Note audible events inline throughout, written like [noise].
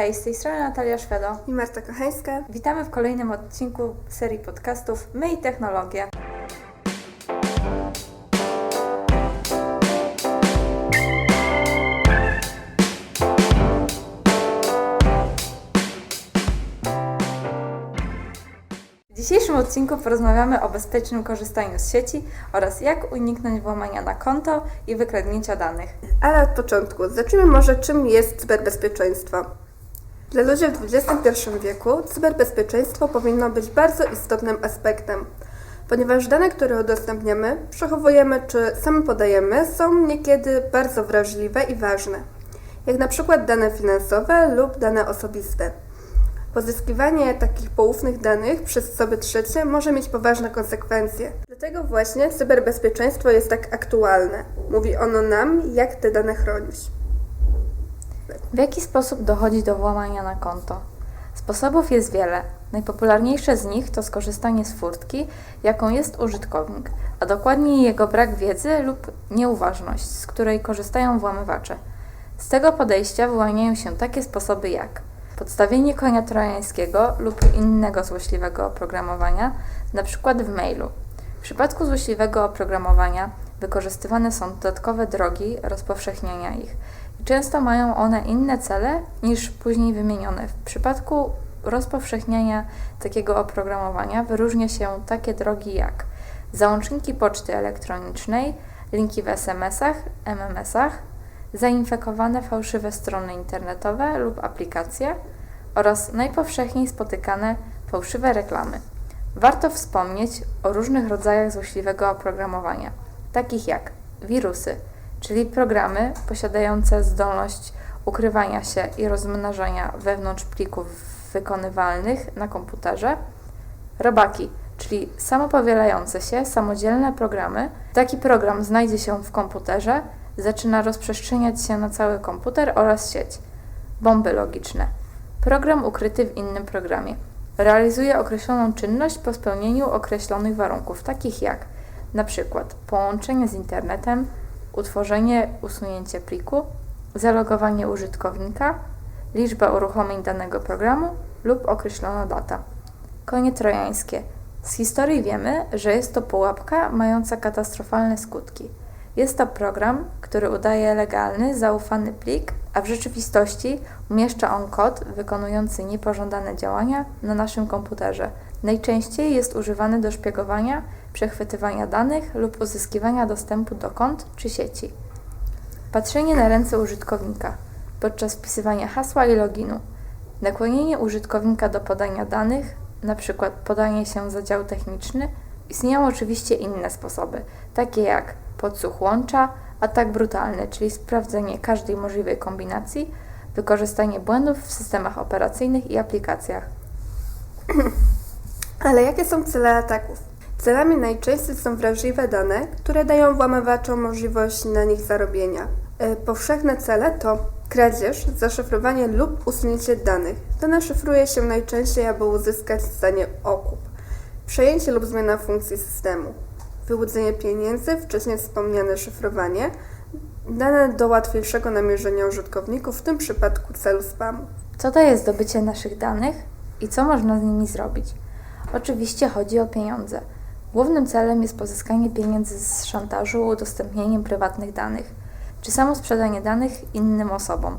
Hej, z tej strony Natalia Szwedo. i Marta Kochańska. Witamy w kolejnym odcinku serii podcastów My i Technologia. W dzisiejszym odcinku porozmawiamy o bezpiecznym korzystaniu z sieci oraz jak uniknąć włamania na konto i wykradnięcia danych. Ale od początku zacznijmy może czym jest cyberbezpieczeństwo. Dla ludzi w XXI wieku cyberbezpieczeństwo powinno być bardzo istotnym aspektem, ponieważ dane, które udostępniamy, przechowujemy czy sami podajemy, są niekiedy bardzo wrażliwe i ważne, jak na przykład dane finansowe lub dane osobiste. Pozyskiwanie takich poufnych danych przez osoby trzecie może mieć poważne konsekwencje. Dlatego właśnie cyberbezpieczeństwo jest tak aktualne. Mówi ono nam, jak te dane chronić. W jaki sposób dochodzi do włamania na konto? Sposobów jest wiele. Najpopularniejsze z nich to skorzystanie z furtki, jaką jest użytkownik, a dokładniej jego brak wiedzy lub nieuważność, z której korzystają włamywacze. Z tego podejścia wyłaniają się takie sposoby jak podstawienie konia trojańskiego lub innego złośliwego oprogramowania, np. w mailu. W przypadku złośliwego oprogramowania wykorzystywane są dodatkowe drogi rozpowszechniania ich często mają one inne cele niż później wymienione. W przypadku rozpowszechniania takiego oprogramowania wyróżnia się takie drogi jak załączniki poczty elektronicznej, linki w SMS-ach, MMS-ach, zainfekowane fałszywe strony internetowe lub aplikacje oraz najpowszechniej spotykane fałszywe reklamy. Warto wspomnieć o różnych rodzajach złośliwego oprogramowania, takich jak wirusy, czyli programy posiadające zdolność ukrywania się i rozmnażania wewnątrz plików wykonywalnych na komputerze, robaki, czyli samopowielające się, samodzielne programy. Taki program znajdzie się w komputerze, zaczyna rozprzestrzeniać się na cały komputer oraz sieć. Bomby logiczne. Program ukryty w innym programie. Realizuje określoną czynność po spełnieniu określonych warunków, takich jak przykład połączenie z internetem, utworzenie, usunięcie pliku, zalogowanie użytkownika, liczba uruchomień danego programu lub określona data. Konie trojańskie. Z historii wiemy, że jest to pułapka mająca katastrofalne skutki. Jest to program, który udaje legalny, zaufany plik, a w rzeczywistości umieszcza on kod wykonujący niepożądane działania na naszym komputerze. Najczęściej jest używany do szpiegowania, przechwytywania danych lub uzyskiwania dostępu do kont czy sieci. Patrzenie na ręce użytkownika podczas wpisywania hasła i loginu. Nakłonienie użytkownika do podania danych, np. podanie się za dział techniczny. Istnieją oczywiście inne sposoby, takie jak podsłuch łącza, atak brutalny, czyli sprawdzenie każdej możliwej kombinacji, wykorzystanie błędów w systemach operacyjnych i aplikacjach. [clears throat] Ale jakie są cele ataków? Celami najczęściej są wrażliwe dane, które dają włamywaczom możliwość na nich zarobienia. E, Powszechne cele to kradzież, zaszyfrowanie lub usunięcie danych. Dane szyfruje się najczęściej, aby uzyskać zdanie okup. Przejęcie lub zmiana funkcji systemu. Wyłudzenie pieniędzy, wcześniej wspomniane szyfrowanie. Dane do łatwiejszego namierzenia użytkowników, w tym przypadku celu spamu. Co to jest zdobycie naszych danych i co można z nimi zrobić? Oczywiście chodzi o pieniądze. Głównym celem jest pozyskanie pieniędzy z szantażu udostępnieniem prywatnych danych, czy samo sprzedanie danych innym osobom.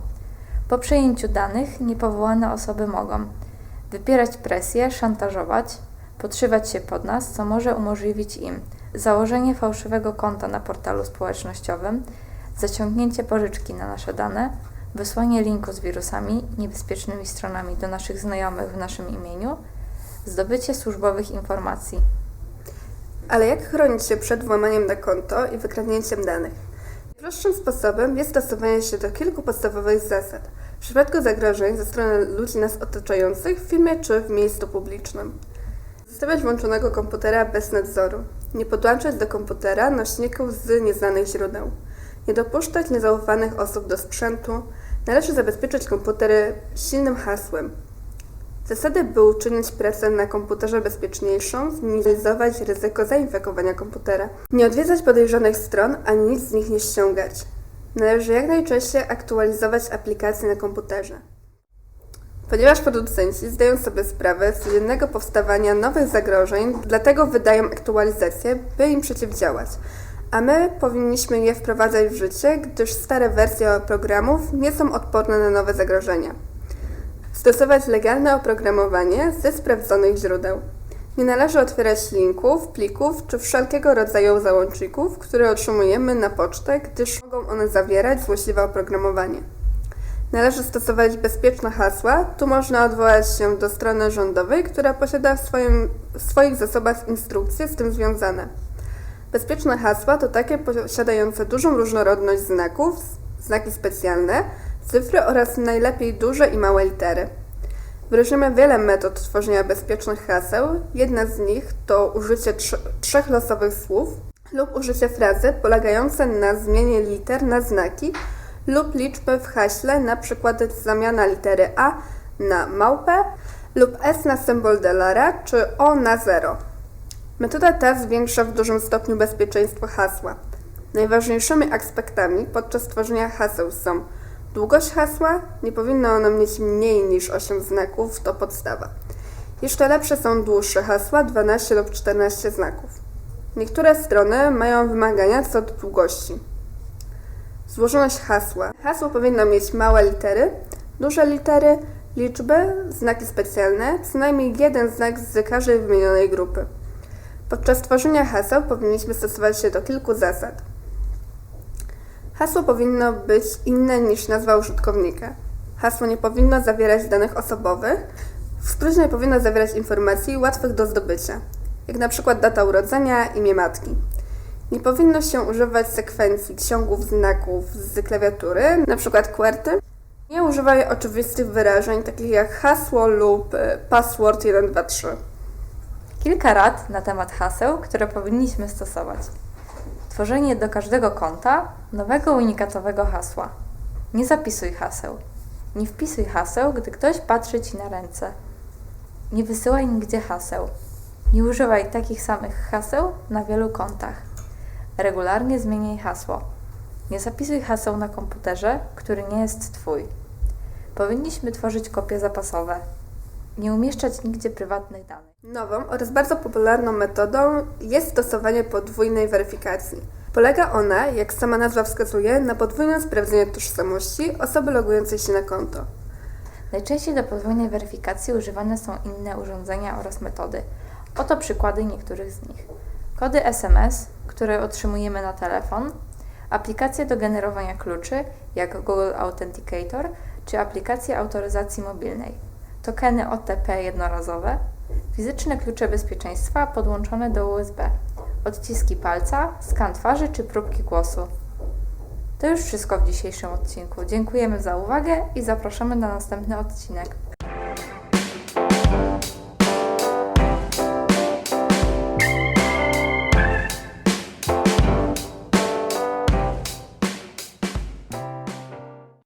Po przejęciu danych niepowołane osoby mogą wypierać presję, szantażować, podszywać się pod nas, co może umożliwić im założenie fałszywego konta na portalu społecznościowym, zaciągnięcie pożyczki na nasze dane, wysłanie linku z wirusami, niebezpiecznymi stronami do naszych znajomych w naszym imieniu, zdobycie służbowych informacji. Ale jak chronić się przed włamaniem na konto i wykradnięciem danych? Prostszym sposobem jest stosowanie się do kilku podstawowych zasad. W przypadku zagrożeń ze strony ludzi nas otaczających w firmie czy w miejscu publicznym. Zostawiać włączonego komputera bez nadzoru. Nie podłączać do komputera nośników z nieznanych źródeł. Nie dopuszczać niezaufanych osób do sprzętu. Należy zabezpieczyć komputery silnym hasłem. Zasady, by uczynić pracę na komputerze bezpieczniejszą, zminimalizować ryzyko zainfekowania komputera. Nie odwiedzać podejrzanych stron, ani nic z nich nie ściągać. Należy jak najczęściej aktualizować aplikacje na komputerze. Ponieważ producenci zdają sobie sprawę z codziennego powstawania nowych zagrożeń, dlatego wydają aktualizacje, by im przeciwdziałać. A my powinniśmy je wprowadzać w życie, gdyż stare wersje programów nie są odporne na nowe zagrożenia. Stosować legalne oprogramowanie ze sprawdzonych źródeł. Nie należy otwierać linków, plików czy wszelkiego rodzaju załączników, które otrzymujemy na pocztę, gdyż mogą one zawierać złośliwe oprogramowanie. Należy stosować bezpieczne hasła. Tu można odwołać się do strony rządowej, która posiada w, swoim, w swoich zasobach instrukcje z tym związane. Bezpieczne hasła to takie posiadające dużą różnorodność znaków, znaki specjalne, cyfry oraz najlepiej duże i małe litery. Wyróżniamy wiele metod tworzenia bezpiecznych haseł. Jedna z nich to użycie trz- trzech losowych słów lub użycie frazy polegające na zmianie liter na znaki lub liczby w haśle, przykład zamiana litery A na małpę lub S na symbol dolara czy O na zero. Metoda ta zwiększa w dużym stopniu bezpieczeństwo hasła. Najważniejszymi aspektami podczas tworzenia haseł są długość hasła, nie powinno ono mieć mniej niż 8 znaków, to podstawa. Jeszcze lepsze są dłuższe hasła, 12 lub 14 znaków. Niektóre strony mają wymagania co do długości. Złożoność hasła. Hasło powinno mieć małe litery, duże litery, liczby, znaki specjalne, co najmniej jeden znak z każdej wymienionej grupy. Podczas tworzenia haseł powinniśmy stosować się do kilku zasad. Hasło powinno być inne niż nazwa użytkownika. Hasło nie powinno zawierać danych osobowych. W skrócie powinno zawierać informacji łatwych do zdobycia, jak na przykład data urodzenia, imię matki. Nie powinno się używać sekwencji ciągów znaków z klawiatury, przykład QWERTY. Nie używaj oczywistych wyrażeń, takich jak hasło lub e, password 123. Kilka rad na temat haseł, które powinniśmy stosować. Tworzenie do każdego konta nowego unikatowego hasła. Nie zapisuj haseł. Nie wpisuj haseł, gdy ktoś patrzy Ci na ręce. Nie wysyłaj nigdzie haseł. Nie używaj takich samych haseł na wielu kontach. Regularnie zmieniaj hasło. Nie zapisuj haseł na komputerze, który nie jest Twój. Powinniśmy tworzyć kopie zapasowe. Nie umieszczać nigdzie prywatnych danych. Nową oraz bardzo popularną metodą jest stosowanie podwójnej weryfikacji. Polega ona, jak sama nazwa wskazuje, na podwójnym sprawdzeniu tożsamości osoby logującej się na konto. Najczęściej do podwójnej weryfikacji używane są inne urządzenia oraz metody. Oto przykłady niektórych z nich. Kody SMS, które otrzymujemy na telefon, aplikacje do generowania kluczy, jak Google Authenticator, czy aplikacje autoryzacji mobilnej, tokeny OTP jednorazowe, fizyczne klucze bezpieczeństwa podłączone do USB, odciski palca, skan twarzy czy próbki głosu. To już wszystko w dzisiejszym odcinku. Dziękujemy za uwagę i zapraszamy na następny odcinek.